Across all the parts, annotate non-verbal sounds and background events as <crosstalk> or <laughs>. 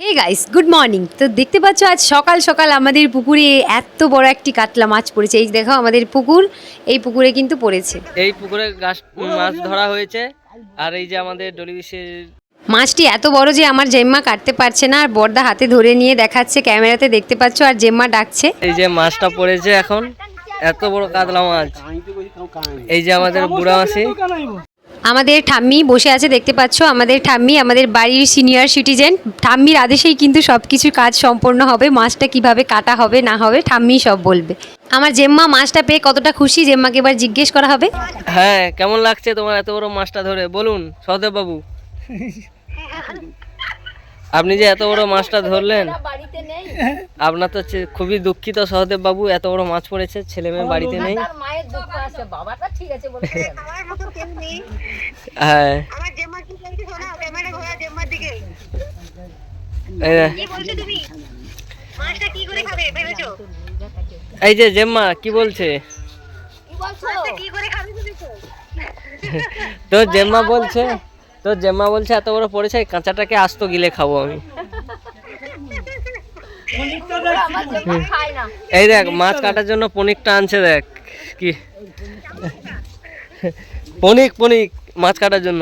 Hey guys good morning তো দেখতে পাচ্ছ আজ সকাল সকাল আমাদের পুকুরে এত বড় একটি কাতলা মাছ পড়েছে। এই দেখো আমাদের পুকুর এই পুকুরে কিন্তু পড়েছে। এই পুকুরে গাছ মাছ ধরা হয়েছে। আর এই যে আমাদের ডলিবিশের মাছটি এত বড় যে আমার জেম্মা কাটতে পারছে না আর বর্দা হাতে ধরে নিয়ে দেখাচ্ছে ক্যামেরাতে দেখতে পাচ্ছ আর জেম্মা ডাকছে। এই যে মাছটা পড়েছে এখন এত বড় কাতলা মাছ। এই যে আমাদের বুড়া মাসি আমাদের ঠাম্মি বসে আছে দেখতে পাচ্ছ? আমাদের ঠাম্মি আমাদের বাড়ির সিনিয়র সিটিজেন ঠাম্মির আদেশেই কিন্তু সব কিছু কাজ সম্পন্ন হবে। মাছটা কীভাবে কাটা হবে না হবে ঠাম্মি সব বলবে। আমার জেম্মা মাছটা পেয়ে কতটা খুশি? জেম্মাকে এবার জিজ্ঞেস করা হবে। হ্যাঁ কেমন লাগছে তোমার এত বড় মাছটা ধরে? বলুন সহদেব বাবু। <laughs> আপনি যে এত বড় মাছটা ধরলেন। আপনার তো খুবই দুঃখিত সহদেব বাবু এত বড় মাছ পড়েছে ছেলে মেয়ে বাড়িতে নেই। <laughs> আমার মতো কেউ নেই হ্যাঁ এই যে- কি বলছো তুমি? মাছটা কি করে খাবে ভেবেছো? এই যে জেম্মা কি বলছে? মাছটা কি করে খাবে ভেবেছো? তোর জেম্মা বলছে। তোর জেম্মা বলছে এত বড় পড়েছে কাঁচাটাকে আস্ত গিলে খাব আমি। এই দেখ মাছ কাটার জন্য পনিকটা আনছে দেখ কি? পনিক পনিক মাছ কাটার জন্য।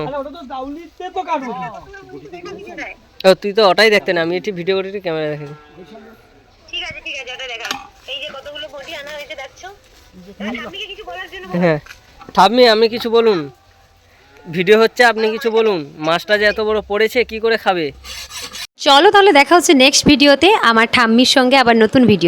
ও তুই তো ওটাই দেখতে না আমি এটি ভিডিও করে ক্যামেরা দেখি ঠিক আছে ঠিক আছে ওটা দেখা। এই যে কতগুলো বটি আনা হয়েছে দেখছ? কিছু বলার জন্য হ্যাঁ। ঠাম্মি আমি কিছু বলুন? ভিডিও হচ্ছে আপনি কিছু বলুন? মাছটা যে এত বড় পড়েছে কি করে খাবে? চলো তাহলে দেখা হচ্ছে নেক্সট ভিডিওতে আমার ঠাম্মির সঙ্গে আবার নতুন ভিডিও